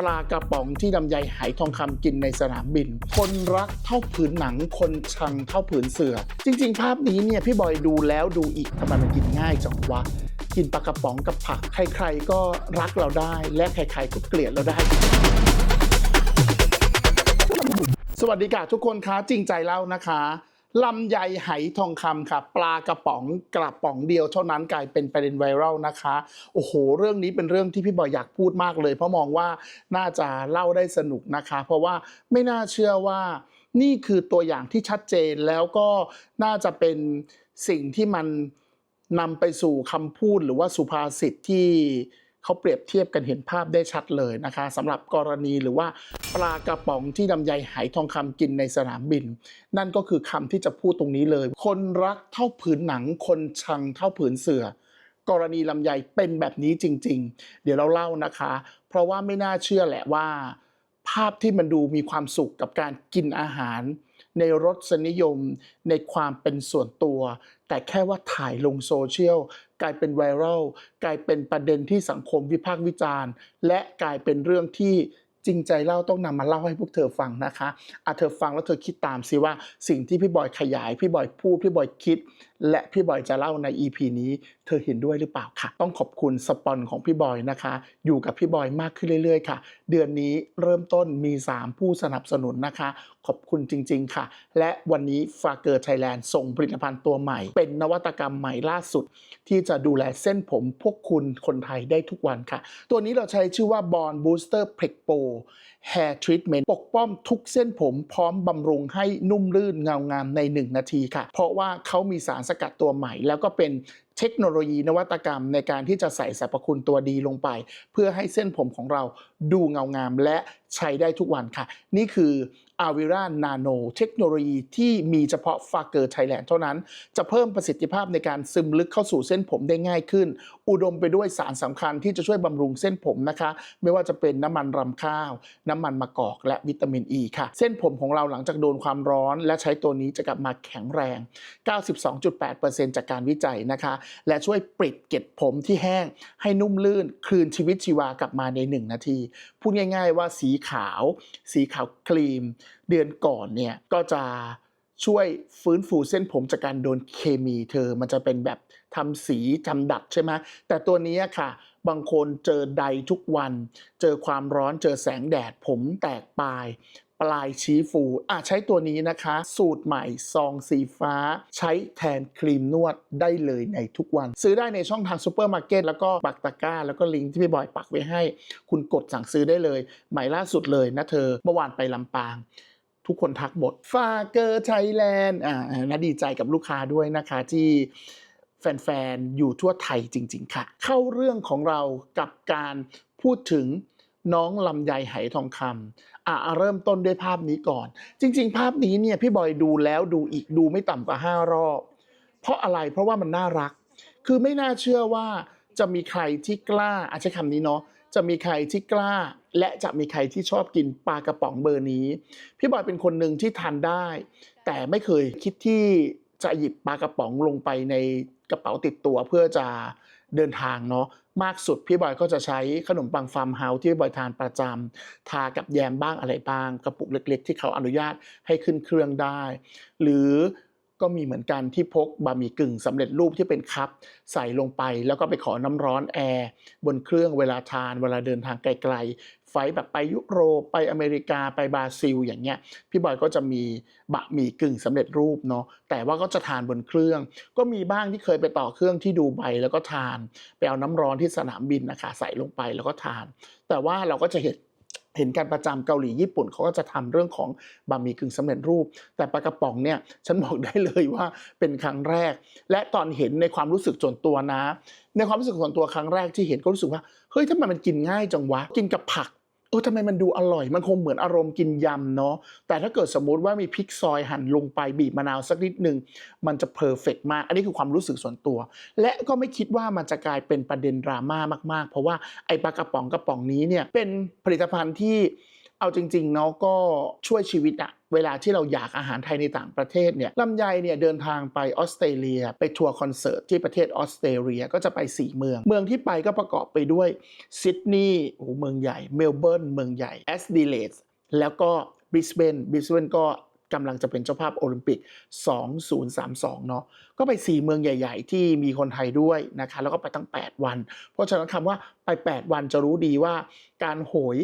ปลากระป๋องที่ลำไยไหทองคำกินในสนามบิน คนรักเท่าผืนหนังคนชังเท่าผืนเสือ จริง ๆ ภาพนี้เนี่ยพี่บอยดูแล้วดูอีกทำไมมันกินง่ายจังวะกินปลากระป๋องกับผัก ใครๆก็รักเราได้ และใครๆก็เกลียดเราได้ สวัสดีค่ะทุกคนคะจริงใจเล่านะคะ ลำไยไหทองคำค่ะ ปลากระป๋องกระป๋องเดียวเท่านั้นกลายเป็นประเด็นไวรัลนะคะ โอ้โห เรื่องนี้เป็นเรื่องที่พี่บอยอยากพูดมากเลย เพราะมองว่าน่าจะเล่าได้สนุกนะคะ เพราะว่าไม่น่าเชื่อว่านี่คือตัวอย่างที่ชัดเจนแล้วก็น่าจะเป็นสิ่งที่มันนำไปสู่คำพูดหรือว่าสุภาษิตที่ เขาเปรียบเทียบกันเห็นภาพได้ชัดเลยนะคะสำหรับกรณีหรือว่าปลากระป๋องที่ลำไยหายทองคำกินในสนามบิน นั่นก็คือคำที่จะพูดตรงนี้เลย คนรักเท่าผืนหนัง คนชังเท่าผืนเสือกรณีลำไยเป็นแบบนี้จริง ๆ เดี๋ยวเราเล่านะคะ เพราะว่าไม่น่าเชื่อแหละว่า ภาพที่มันดูมีความสุขกับการกินอาหาร ในรสนิยม ในความเป็นส่วนตัว แต่แค่ว่าถ่ายลงโซเชียลกลายเป็นไวรัลกลายเป็นประเด็นที่สังคมวิพากษ์วิจารณ์ และกลายเป็นเรื่องที่จริงใจเล่าต้องนำมาเล่าให้พวกเธอฟังนะคะอะเธอฟังแล้วเธอคิดตามสิว่าสิ่งที่พี่บอยขยาย พี่บอยพูด พี่บอยคิดและพี่บอยจะเล่าใน EP นี้ เธอเห็นด้วยหรือเปล่าค่ะ ต้องขอบคุณสปอนของพี่บอยนะคะ อยู่กับพี่บอยมากขึ้นเรื่อยๆ ค่ะ เดือนนี้เริ่มต้นมี 3 ผู้สนับสนุนนะคะ ขอบคุณจริง ๆ ค่ะ และวันนี้ฟาเกอร์ไทยแลนด์ส่งผลิตภัณฑ์ตัวใหม่ เป็นนวัตกรรมใหม่ล่าสุด ที่จะดูแลเส้นผมพวกคุณคนไทยได้ทุกวันค่ะ ตัวนี้เราใช้ชื่อว่า Born Booster p r e c Pro Hair Treatment ปกป้องทุกเส้นผมพร้อมบำรุงให้นุ่มลื่นเงางามใน 1 นาทีค่ะ เพราะว่าเขามีสารสกัดตัวใหม่ แล้วก็เป็นเทคโนโลยีนวัตกรรมในการที่จะใส่สรรพคุณตัวดีลงไป เพื่อให้เส้นผมของเราดูเงางามและใช้ได้ทุกวันค่ะ นี่คือ a v i r a Nano เทคโนโลยีที่มีเฉพาะฟาเกอร์ไทยแลนด์เท่านั้น จะเพิ่มประสิทธิภาพในการซึมลึกเข้าสู่เส้นผมได้ง่ายขึ้น อุดมไปด้วยสารสำคัญที่จะช่วยบำรุงเส้นผมนะคะ ไม่ว่าจะเป็นน้ำมันรำข้าว น้ำมันมะกอก และวิตามินอ e ีค่ะ เส้นผมของเราหลังจากโดนความร้อน และใช้ตัวนี้จะกลับมาแข็งแรง 92.8%จากการวิจัยนะคะ และช่วยปิดเกล็ดผมที่แห้งให้นุ่มลื่น คืนชีวิตชีวากลับมาใน 1 นาที พูดง่าย ๆ ว่าสีขาว สีขาวครีม เดือนก่อนเนี่ยก็จะช่วยฟื้นฟูเส้นผมจากการโดนเคมีเธอ มันจะเป็นแบบทำสีทำดัดใช่ไหมแต่ตัวนี้ค่ะ บางคนเจอใดทุกวัน เจอความร้อนเจอแสงแดดผมแตกปลาย ปลายชี้ฟูอะใช้ตัวนี้นะคะ สูตรใหม่ซองสีฟ้า ใช้แทนครีมนวดได้เลยในทุกวัน ซื้อได้ในช่องทางซูเปอร์มาร์เก็ตแล้วก็ปักตะกร้า แล้วก็ลิงก์ที่พี่บอยปักไว้ให้ คุณกดสั่งซื้อได้เลย ใหม่ล่าสุดเลยนะเธอเมื่อวานไปลำปางทุกคนทักหมดฟาเกอร์ไทยแลนด์อ่าน่าดีใจกับลูกค้าด้วยนะคะที่แฟน ๆ อยู่ทั่วไทยจริง ๆ ค่ะ เข้าเรื่องของเรากับการพูดถึง น้องลำไยไหทองคำอะเริ่มต้นด้วยภาพนี้ก่อน จริง ๆ ภาพนี้เนี่ยพี่บอยดูแล้วดูอีกดูไม่ต่ำกว่าห้ารอบ เพราะอะไรเพราะว่ามันน่ารัก คือไม่น่าเชื่อว่าจะมีใครที่กล้าอาจใช้คำนี้เนาะจะมีใครที่กล้า และจะมีใครที่ชอบกินปลากระป๋องเบอร์นี้ พี่บอยเป็นคนหนึ่งที่ทานได้ แต่ไม่เคยคิดที่จะหยิบปลากระป๋องลงไปใน กระเป๋าติดตัวเพื่อจะเดินทางเนาะมากสุดพี่บอยก็จะใช้ขนมปังฟาร์มเฮาส์ที่พี่บอยทานประจำทากับแยมบ้างอะไรบ้าง กระปุกเล็กๆ ที่เขาอนุญาตให้ขึ้นเครื่องได้ หรือ ก็มีเหมือนกันที่พกบะหมี่กึ่งสำเร็จรูปที่เป็นคัพใส่ลงไป แล้วก็ไปขอน้ำร้อนแอร์บนเครื่องเวลาทาน เวลาเดินทางไกลๆ ไฟล์แบบไปยุโรปไปอเมริกาไปบราซิล อย่างเงี้ยพี่บอยก็จะมีบะหมี่กึ่งสำเร็จรูปเนาะแต่ว่าก็จะทานบนเครื่อง ก็มีบ้างที่เคยไปต่อเครื่องที่ดูไบแล้วก็ทาน ไปเอาน้ำร้อนที่สนามบินนะคะใส่ลงไปแล้วก็ทาน แต่ว่าเราก็จะเห็น เห็นการประจำเกาหลีญี่ปุ่นเขาก็จะทำเรื่องของบะหมี่กึ่งสำเร็จรูป แต่ปลากระป๋องเนี่ยฉันบอกได้เลยว่าเป็นครั้งแรก และตอนเห็นในความรู้สึกส่วนตัวนะ ในความรู้สึกส่วนตัวครั้งแรกที่เห็นก็รู้สึกว่าเฮ้ยทำไมมันกินง่ายจังวะ กินกับผัก เออทำไมมันดูอร่อย มันคงเหมือนอารมณ์กินยำเนาะแต่ถ้าเกิดสมมุติว่ามีพริกซอยหั่นลงไปบีบมะนาวสักนิดหนึ่งมันจะเพอร์เฟกมาก อันนี้คือความรู้สึกส่วนตัว และก็ไม่คิดว่ามันจะกลายเป็นประเด็นดราม่ามากๆ เพราะว่าไอ้ปลากระป๋องกระป๋องนี้เนี่ยเป็นผลิตภัณฑ์ที่ เอาจริงๆเนาะก็ช่วยชีวิตอะเวลาที่เราอยากอาหารไทยในต่างประเทศเนี่ยลำไยเนี่ยเดินทางไปออสเตรเลีย ไปทัวร์คอนเสิร์ตที่ประเทศออสเตรเลียก็จะไป 4 เมือง เมืองที่ไปก็ประกอบไปด้วยซิดนีย์โอ้เมืองใหญ่เมลเบิร์นเมืองใหญ่แอสดิเลดแล้วก็บริสเบนบริสเบนก็กำลังจะเป็นเจ้าภาพโอลิมปิก 2032 เนาะ ก็ไป 4 เมืองใหญ่ ๆ ที่มีคนไทยด้วยนะคะ แล้วก็ไปตั้ง 8 วัน เพราะฉะนั้นคำว่าไป 8 วันจะรู้ดีว่าการโหย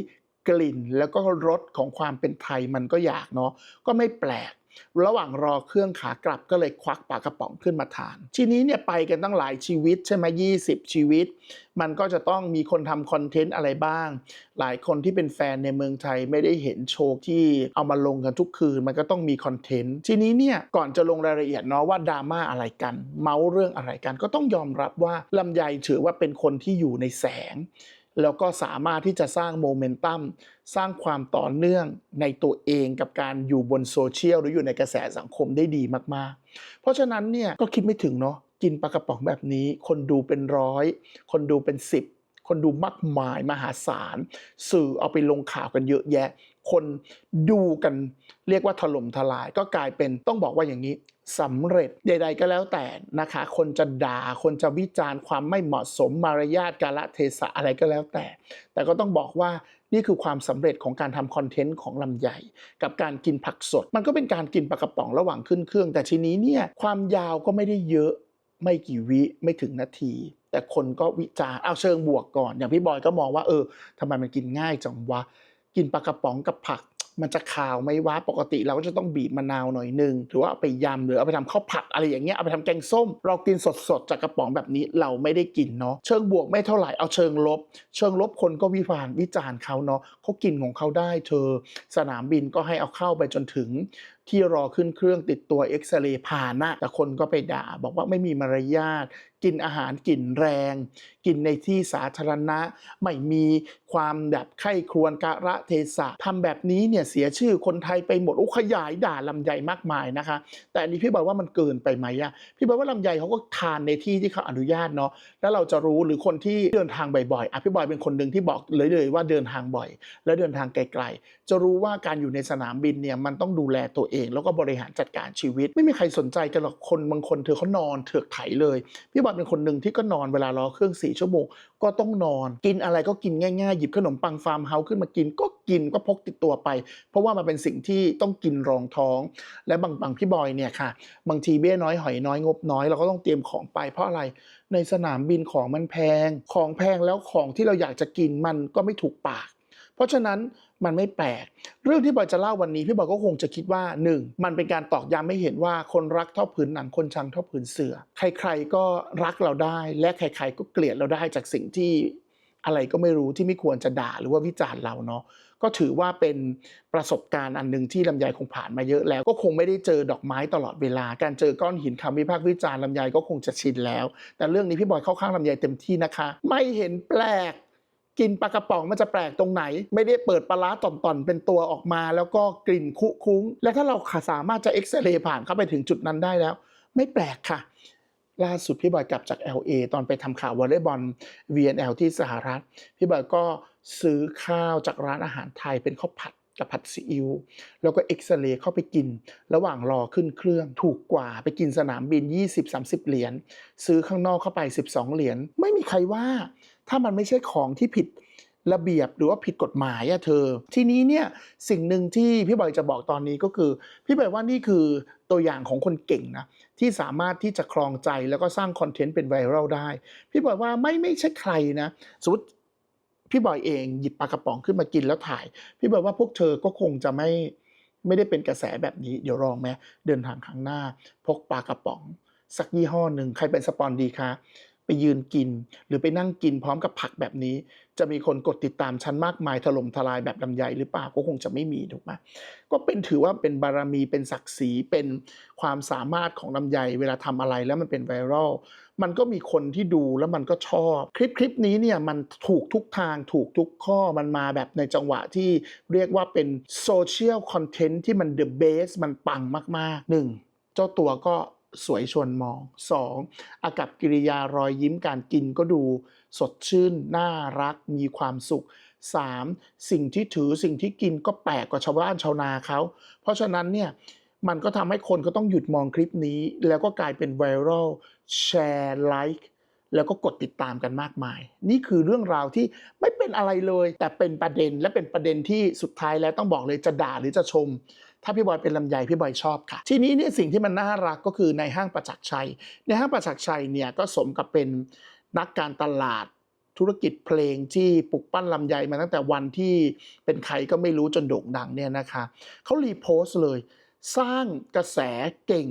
กลิ่นแล้วก็รสของความเป็นไทยมันก็อยากเนาะก็ไม่แปลก ระหว่างรอเครื่องขากลับก็เลยควักปากกระป๋องขึ้นมาทาน ทีนี้เนี่ยไปกันตั้งหลายชีวิตใช่ไหม20ชีวิต มันก็จะต้องมีคนทำคอนเทนต์อะไรบ้าง หลายคนที่เป็นแฟนในเมืองไทยไม่ได้เห็นโชว์ที่เอามาลงกันทุกคืน มันก็ต้องมีคอนเทนต์ทีนี้เนี่ยก่อนจะลงรายละเอียดเนาะว่าดราม่าอะไรกัน เมาส์เรื่องอะไรกัน ก็ต้องยอมรับว่าลำไยถือว่าเป็นคนที่อยู่ในแสง แล้วก็สามารถที่จะสร้างโมเมนตัมสร้างความต่อเนื่องในตัวเองกับการอยู่บนโซเชียลหรืออยู่ในกระแสสังคมได้ดีมากๆ เพราะฉะนั้นเนี่ยก็คิดไม่ถึงเนาะกินปลากระป๋องแบบนี้ คนดูเป็นร้อย คนดูเป็นสิบคนดูมากมายมหาศาล สื่อเอาไปลงข่าวกันเยอะแยะ คนดูกันเรียกว่าถล่มทลายก็กลายเป็นต้องบอกว่าอย่างนี้สำเร็จใด ๆ ก็แล้วแต่นะคะ คนจะด่าคนจะวิจารณ์ความไม่เหมาะสมมารยาทกาลเทศะอะไรก็แล้วแต่ แต่ก็ต้องบอกว่านี่คือความสำเร็จของการทำคอนเทนต์ของลำไยกับการกินผักสด มันก็เป็นการกินปลากระป๋องระหว่างขึ้นเครื่อง แต่ทีนี้เนี่ยความยาวก็ไม่ได้เยอะไม่กี่วิไม่ถึงนาที แต่คนก็วิจารณ์เอาเชิงบวกก่อน อย่างพี่บอยก็มองว่าเออทำไมมันกินง่ายจังวะ กินปลากระป๋องกับผัก มันจะขาวไหมวะปกติเราก็จะต้องบีบมะนาวหน่อยนึงหรือว่าเอาไปยำหรือเอาไปทำข้าวผัดอะไรอย่างเงี้ยเอาไปทำแกงส้ม เรากินสดๆจากกระป๋องแบบนี้เราไม่ได้กินเนาะเชิงบวกไม่เท่าไหร่เอาเชิงลบ เชิงลบคนก็วิพากษ์วิจารณ์เขาเนาะเขากินของเขาได้เธอ สนามบินก็ให้เอาเข้าไปจนถึงที่รอขึ้นเครื่องติดตัวเอ็กซเรย์ผ่านนะแต่คนก็ไปด่า บอกว่าไม่มีมารยาทกินอาหารกลิ่นแรง กินในที่สาธารณะ ไม่มีความแบบไข้ครวญกะระเทศะทำแบบนี้เนี่ยเสียชื่อคนไทยไปหมดโอ้ขยายด่าลำไยมากมายนะคะ แต่อันนี้พี่บอกว่ามันเกินไปไหมอะพี่บอกว่าลำไยเขาก็ทานในที่ที่เขาอนุญาตเนาะแล้วเราจะรู้หรือคนที่เดินทางบ่อยๆอะพี่บอยเป็นคนหนึ่งที่บอกเลยเลยว่าเดินทางบ่อย แล้วเดินทางไกลๆจะรู้ว่าการอยู่ในสนามบินเนี่ยมันต้องดูแลตัวเองแล้วก็บริหารจัดการชีวิต ไม่มีใครสนใจกันหรอกคนบางคนเธอเขานอนเถือกไถเลย พี่บอยเป็นคนหนึ่งที่ก็นอนเวลารอเครื่องสี่ชั่วโมงก็ต้องนอน กินอะไรก็กินง่ายๆ หยิบขนมปังฟาร์มเฮาส์ขึ้นมากินก็กินก็พกติดตัวไป เพราะว่ามันเป็นสิ่งที่ต้องกินรองท้อง และบางบางพี่บอยเนี่ยค่ะ บางทีเบี้ยน้อยหอยน้อยงบน้อยเราก็ต้องเตรียมของไปเพราะอะไรในสนามบินของมันแพง ของแพงแล้วของที่เราอยากจะกินมันก็ไม่ถูกปาก เพราะฉะนั้น มันไม่แปลก เรื่องที่บอยจะเล่าวันนี้พี่บอยก็คงจะคิดว่า 1. มันเป็นการตอกย้ำให้เห็นว่าคนรักเท่าผืนหนังคนชังเท่าผืนเสือ ใครๆก็รักเราได้ และใครๆก็เกลียดเราได้จากสิ่งที่อะไรก็ไม่รู้ที่ไม่ควรจะด่าหรือว่าวิจารณ์เราเนาะก็ถือว่าเป็นประสบการณ์อันหนึ่งที่ลำไยคงผ่านมาเยอะแล้ว ก็คงไม่ได้เจอดอกไม้ตลอดเวลา การเจอก้อนหินคำวิพากษ์วิจารณ์ลำไยก็คงจะชินแล้ว แต่เรื่องนี้พี่บอยเข้าข้างลำไยเต็มที่นะคะ ไม่เห็นแปลก กินปลากระป๋องมันจะแปลกตรงไหน ไม่ได้เปิดปลาร้าต่อนๆ เป็นตัวออกมาแล้วก็กลิ่นคุคุ้ง และถ้าเราสามารถจะเอ็กซเรย์ผ่านเข้าไปถึงจุดนั้นได้แล้ว ไม่แปลกค่ะ ล่าสุดพี่บอยกลับจาก LA ตอนไปทำข่าววอลเลย์บอล VNL ที่สหรัฐ พี่บอยก็ซื้อข้าวจากร้านอาหารไทยเป็นข้าวผัดกับผัดซีอิ๊วแล้วก็เอ็กซเรย์เข้าไปกิน ระหว่างรอขึ้นเครื่องถูกกว่าไปกินสนามบิน 20-30 เหรียญซื้อข้างนอกเข้าไป 12 เหรียญไม่มีใครว่า ถ้ามันไม่ใช่ของที่ผิดระเบียบหรือว่าผิดกฎหมายอะเธอ ทีนี้เนี่ยสิ่งหนึ่งที่พี่บอยจะบอกตอนนี้ก็คือ พี่บอยว่านี่คือตัวอย่างของคนเก่งนะที่สามารถที่จะครองใจแล้วก็สร้างคอนเทนต์เป็นไวรัลได้ พี่บอยว่าไม่ไม่ใช่ใครนะสมมติพี่บอยเองหยิบปลากระป๋องขึ้นมากินแล้วถ่าย พี่บอยว่าพวกเธอก็คงจะไม่ไม่ได้เป็นกระแสแบบนี้เดี๋ยวลองไหมเดินทางครั้งหน้า พกปลากระป๋อง สักยี่ห้อหนึ่งใครเป็นสปอนดีคะ ไปยืนกิน หรือไปนั่งกินพร้อมกับผักแบบนี้ จะมีคนกดติดตามฉันมากมายถล่มทลายแบบลำไยหรือเปล่าก็คงจะไม่มีถูกไหมก็เป็นถือว่าเป็นบารมีเป็นศักดิ์ศรีเป็นความสามารถของลำไยเวลาทำอะไรแล้วมันเป็นไวรัลมันก็มีคนที่ดูแล้วมันก็ชอบ คลิปคลิปนี้เนี่ยมันถูกทุกทางถูกทุกข้อมันมาแบบในจังหวะที่เรียกว่าเป็นโซเชียลคอนเทนต์ที่มันเดอะเบสมันปังมากๆหนึ่งเจ้าตัวก็ สวยชวนมอง 2. อากับกิริยารอยยิ้มการกินก็ดู สดชื่น น่ารักมีความสุข 3. สิ่งที่ถือสิ่งที่กินก็แปลกกว่าชาวบ้านชาวนาเขา เพราะฉะนั้นเนี่ยมันก็ทำให้คนก็ต้องหยุดมองคลิปนี้ แล้วก็กลายเป็นไวรัลแชร์ไลค์แล้วก็กดติดตามกันมากมาย นี่คือเรื่องราวที่ไม่เป็นอะไรเลย แต่เป็นประเด็นและเป็นประเด็นที่สุดท้ายแล้วต้องบอกเลยจะด่าหรือจะชม ถ้าพี่บอยเป็นลำไยพี่บอยชอบค่ะ ทีนี้เนี่ยสิ่งที่มันน่ารักก็คือในห้างประจักษ์ชัย ในห้างประจักษ์ชัยเนี่ยก็สมกับเป็นนักการตลาดธุรกิจเพลงที่ปลุกปั้นลำไยมาตั้งแต่วันที่เป็นใครก็ไม่รู้จนโด่งดังเนี่ยนะคะเขารีโพสต์เลย สร้างกระแสเก่ง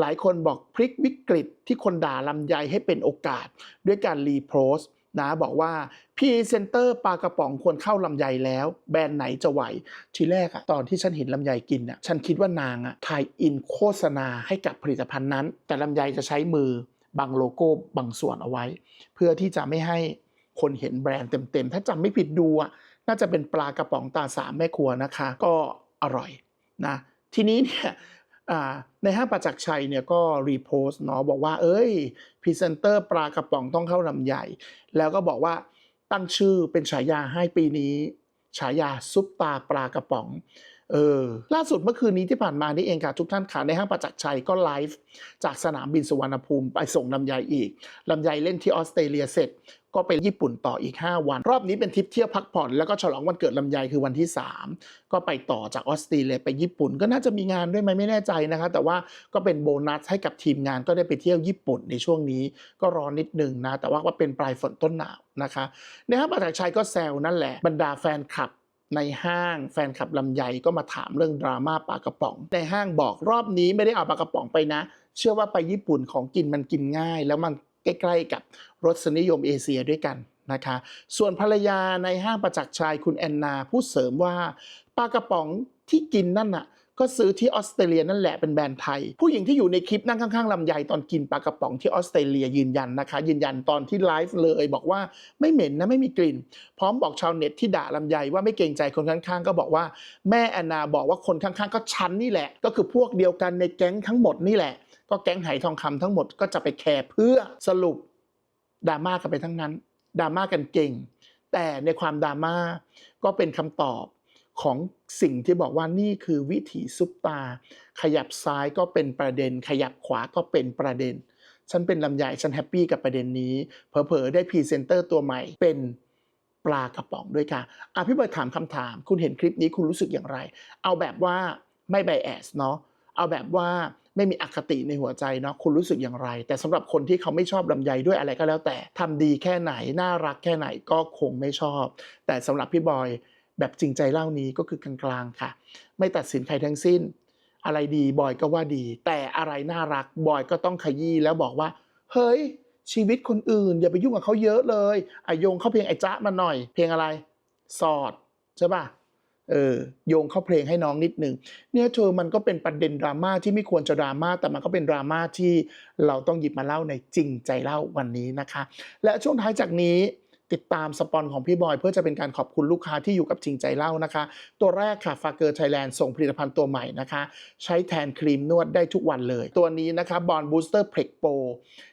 หลายคนบอกพลิกวิกฤตที่คนด่าลำไยให้เป็นโอกาสด้วยการรีโพสต์ นะบอกว่าพรีเซนเตอร์ปลากระป๋องควรเข้าลำไยแล้ว แบรนด์ไหนจะไหว ทีแรกอะตอนที่ฉันเห็นลำไยกินอะฉันคิดว่านางอะถ่ายอินโฆษณาให้กับผลิตภัณฑ์นั้น แต่ลำไยจะใช้มือบังโลโก้บางส่วนเอาไว้ เพื่อที่จะไม่ให้คนเห็นแบรนด์เต็มๆ ถ้าจำไม่ผิดดูอะน่าจะเป็นปลากระป๋องตาสามแม่ครัวนะคะ ก็อร่อยนะทีนี้เนี่ย ในห้างประจักษ์ชัยเนี่ยก็รีโพสต์เนาะบอกว่า เอ้ยพรีเซนเตอร์ปลากระป๋องต้องเข้าลำไยแล้วก็บอกว่าตั้งชื่อเป็นฉายาให้ปีนี้ ฉายาซุปตาปลากระป๋องเออล่าสุดเมื่อคืนนี้ที่ผ่านมานี่เองค่ะทุกท่านขาในห้างประจักษ์ชัยก็ไลฟ์จากสนามบินสุวรรณภูมิไปส่งลำไยอีกลำไยเล่นที่ออสเตรเลียเสร็จ ก็ไปญี่ปุ่นต่ออีก 5 วัน รอบนี้เป็นทริปเที่ยวพักผ่อน แล้วก็ฉลองวันเกิดลำไยคือวันที่ 3 ก็ไปต่อจากออสเตรเลียไปญี่ปุ่น ก็น่าจะมีงานด้วยไหมไม่แน่ใจนะคะแต่ว่าก็เป็นโบนัสให้กับทีมงานก็ได้ไปเที่ยวญี่ปุ่นในช่วงนี้ก็รอนิดหนึ่งนะแต่ว่าก็เป็นปลายฝนต้นหนาวนะคะในห้างประจักษ์ชัยก็แซวนั่นแหละบรรดาแฟนคลับในห้างแฟนคลับลำไยก็มาถามเรื่องดราม่าปลากระป๋อง ในห้างบอกรอบนี้ไม่ได้เอาปลากระป๋องไปนะ เชื่อว่าไปญี่ปุ่นของกินมันกินง่าย แล้วมัน ใกล้ ๆ กับรสนิยมเอเชียด้วยกันนะคะ ส่วนภรรยาในห้างประจักษ์ชัยคุณแอนนาพูดเสริมว่าปลากระป๋องที่กินนั่นน่ะ ก็ซื้อที่ออสเตรเลียนั่นแหละเป็นแบรนด์ไทย ผู้หญิงที่อยู่ในคลิปนั่งข้างๆลำไยตอนกินปลากระป๋องที่ออสเตรเลียยืนยันนะคะ ยืนยันตอนที่ไลฟ์เลยบอกว่าไม่เหม็นนะไม่มีกลิ่น พร้อมบอกชาวเน็ตที่ด่าลำไยว่าไม่เกรงใจคนข้างๆ ก็บอกว่าแม่แอนนาบอกว่าคนข้างๆ ก็ชั้นนี่แหละ ก็คือพวกเดียวกันในแก๊งทั้งหมดนี่แหละ ก็แก๊งไหทองคำทั้งหมดก็จะไปแคร์เพื่อสรุปดราม่ากันไปทั้งนั้นดราม่ากันเก่ง แต่ในความดราม่าก็เป็นคำตอบ ของสิ่งที่บอกว่านี่คือวิถีซุปตา ขยับซ้ายก็เป็นประเด็น ขยับขวาก็เป็นประเด็น ฉันเป็นลำไยฉันแฮปปี้กับประเด็นนี้ เผลอๆได้พรีเซนเตอร์ตัวใหม่เป็นปลากระป๋องด้วยค่ะอะพี่เบิร์ดถามคำถาม คุณเห็นคลิปนี้คุณรู้สึกอย่างไร เอาแบบว่าไม่ไบแอสเนาะเอาแบบว่าไม่มีอคติในหัวใจเนาะคุณรู้สึกอย่างไร แต่สำหรับคนที่เขาไม่ชอบลำไยด้วยอะไรก็แล้วแต่ทำดีแค่ไหน น่ารักแค่ไหนก็คงไม่ชอบ แต่สำหรับพี่บอย แบบจริงใจเล่านี้ก็คือกลางๆค่ะ ไม่ตัดสินใครทั้งสิ้น อะไรดีบอยก็ว่าดี แต่อะไรน่ารักบอยก็ต้องขยี้แล้วบอกว่า เฮ้ย ชีวิตคนอื่น อย่าไปยุ่งกับเขาเยอะเลยอะโยงเข้าเพลงไอจ๊ะมาหน่อย เพลงอะไร สอดใช่ปะเออโยงเข้าเพลงให้น้องนิดนึงเนี่ยเธอมันก็เป็นประเด็นดราม่าที่ไม่ควรจะดราม่าแต่มันก็เป็นดราม่าที่เราต้องหยิบมาเล่าในจริงใจเล่าวันนี้นะคะ และช่วงท้ายจากนี้ ติดตามสปอนของพี่บอย เพื่อจะเป็นการขอบคุณลูกค้าที่อยู่กับจริงใจเล่านะคะ ตัวแรกค่ะฟาเกอร์ไทยแลนด์ส่งผลิตภัณฑ์ตัวใหม่นะคะ ใช้แทนครีมนวดได้ทุกวันเลย ตัวนี้นะคะบอลบูสเตอร์เพล็กโป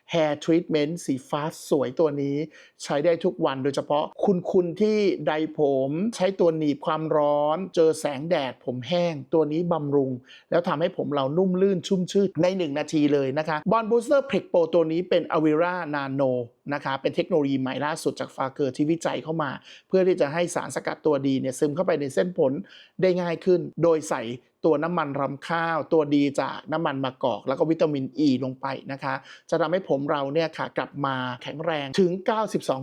รแฮร์ทรีทเมนต์สีฟ้าสวยตัวนี้ใช้ได้ทุกวันโดยเฉพาะคุณคุณที่ไดผมใช้ตัวหนีบความร้อน เจอแสงแดดผมแห้ง ตัวนี้บำรุง แล้วทำให้ผมเรานุ่มลื่นชุ่มชื่นใน 1 นาทีเลยนะคะบอลบูสเตอร์เพล็กโปรตัวนี้เป็นอ v ว r a นาโนนะคะเป็นเทคโนโลยีใหม่ล่าสุดจากฟาเกอร์ที่วิจัยเข้ามา เพื่อที่จะให้สารสกัดตัวดีเนี่ยซึมเข้าไปในเส้นผมได้ง่ายขึ้น โดยใส่ ตัวน้ำมันรำข้าว ตัวดีจากน้ำมันมะกอก แล้วก็วิตามินอ e ีลงไปนะคะ จะทำให้ผมเราเนี่ยค่ะกลับมาแข็งแรงถึง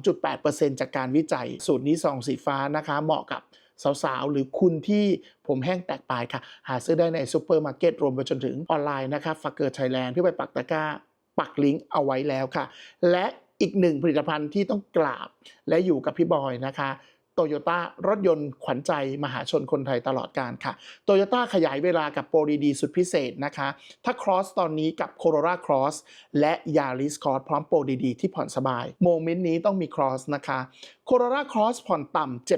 92.8%จากการวิจัย สูตรนี้ซองสีฟ้านะคะ เหมาะกับสาวๆ หรือคุณที่ผมแห้งแตกปลายค่ะ หาซื้อได้ในซูเปอร์มาร์เก็ตรวมไปจนถึงออนไลน์นะคะฟักเกอร์ไทยแลนด์พี่ไปปักตะกร้า ปักลิงก์เอาไว้แล้วค่ะ และอีกหนึ่งผลิตภัณฑ์ที่ต้องกราบและอยู่กับพี่บอยนะคะ โตโยต้ารถยนต์ขวัญใจมหาชนคนไทยตลอดการค่ะโตโยต้าขยายเวลากับโปรดีๆสุดพิเศษนะคะ ถ้า Cross ตอนนี้กับ Corolla Cross และ Yaris Cross พร้อมโปรดีๆที่ผ่อนสบาย โมเมนต์นี้ต้องมี Cross นะคะ Corolla Cross ผ่อนต่ำ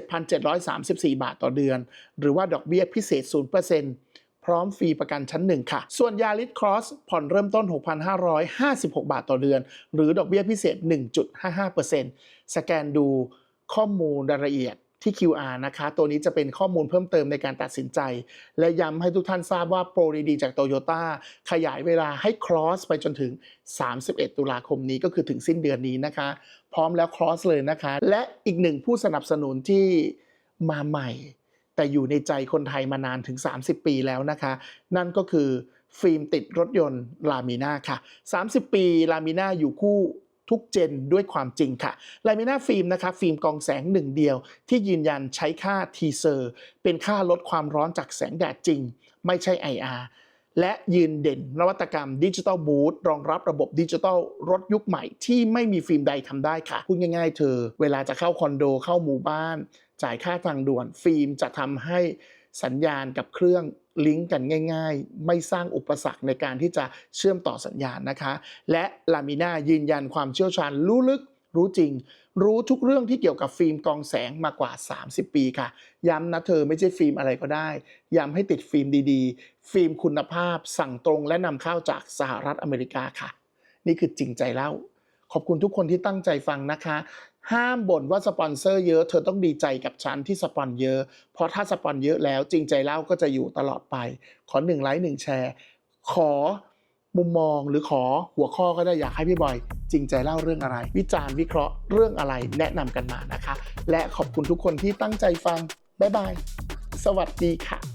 7,734 บาทต่อเดือน หรือว่าดอกเบี้ยพิเศษ 0%พร้อมฟรีประกันชั้นหนึ่งค่ะ ส่วน Yaris Cross ผ่อนเริ่มต้น 6,556 บาทต่อเดือน หรือดอกเบี้ยพิเศษ 1.55%สแกนดู ข้อมูลรายละเอียดที่ QR นะคะ ตัวนี้จะเป็นข้อมูลเพิ่มเติมในการตัดสินใจ และย้ำให้ทุกท่านทราบว่าโปรดีๆจากโตโยต้าขยายเวลาให้ cross ไปจนถึง 31 ตุลาคมนี้ก็คือถึงสิ้นเดือนนี้นะคะ พร้อมแล้ว cross เลยนะคะ และอีกหนึ่งผู้สนับสนุนที่มาใหม่ แต่อยู่ในใจคนไทยมานานถึง 30 ปีแล้วนะคะ นั่นก็คือฟิล์มติดรถยนต์ลามิน่าค่ะ 30 ปีลามิน่าอยู่คู่ ทุกเจนด้วยความจริงค่ะลามิน่าฟิล์มนะคะฟิล์มกองแสงหนึ่งเดียว ที่ยืนยันใช้ค่าทีเซอร์เป็นค่าลดความร้อนจากแสงแดดจริง ไม่ใช่ IR และยืนเด่นนวัตกรรมดิจิ t a ลบูทรองรับระบบดิจิ t a ลรถยุคใหม่ที่ไม่มีฟิล์มใดทำได้ค่ะ พูดง่ายๆเธอ เวลาจะเข้าคอนโดเข้าหมู่บ้าน จ่ายค่าทางด่วน ฟิล์มจะทำให้สัญญาณกับเครื่อง ลิงก์กันง่าย ๆ ไม่สร้างอุปสรรคในการที่จะเชื่อมต่อสัญญาณนะคะ และลามิน่ายืนยันความเชี่ยวชาญรู้ลึกรู้จริง รู้ทุกเรื่องที่เกี่ยวกับฟิล์มกองแสงมากว่า 30 ปีค่ะ ย้ำนะเธอไม่ใช่ฟิล์มอะไรก็ได้ ย้ำให้ติดฟิล์มดีๆ ฟิล์มคุณภาพสั่งตรงและนำเข้าจากสหรัฐอเมริกาค่ะ นี่คือจริงใจเล่า ขอบคุณทุกคนที่ตั้งใจฟังนะคะ ห้ามบ่นว่าสปอนเซอร์เยอะ เธอต้องดีใจกับฉันที่สปอนเยอะ เพราะถ้าสปอนเยอะแล้วจริงใจเล่าก็จะอยู่ตลอดไป ขอหนึ่งไลค์หนึ่งแชร์ ขอมุมมองหรือขอหัวข้อก็ได้อยากให้พี่บอย จริงใจเล่าเรื่องอะไร วิจารณ์วิเคราะห์เรื่องอะไรแนะนำกันมานะคะ และขอบคุณทุกคนที่ตั้งใจฟังบ๊ายบาย สวัสดีค่ะ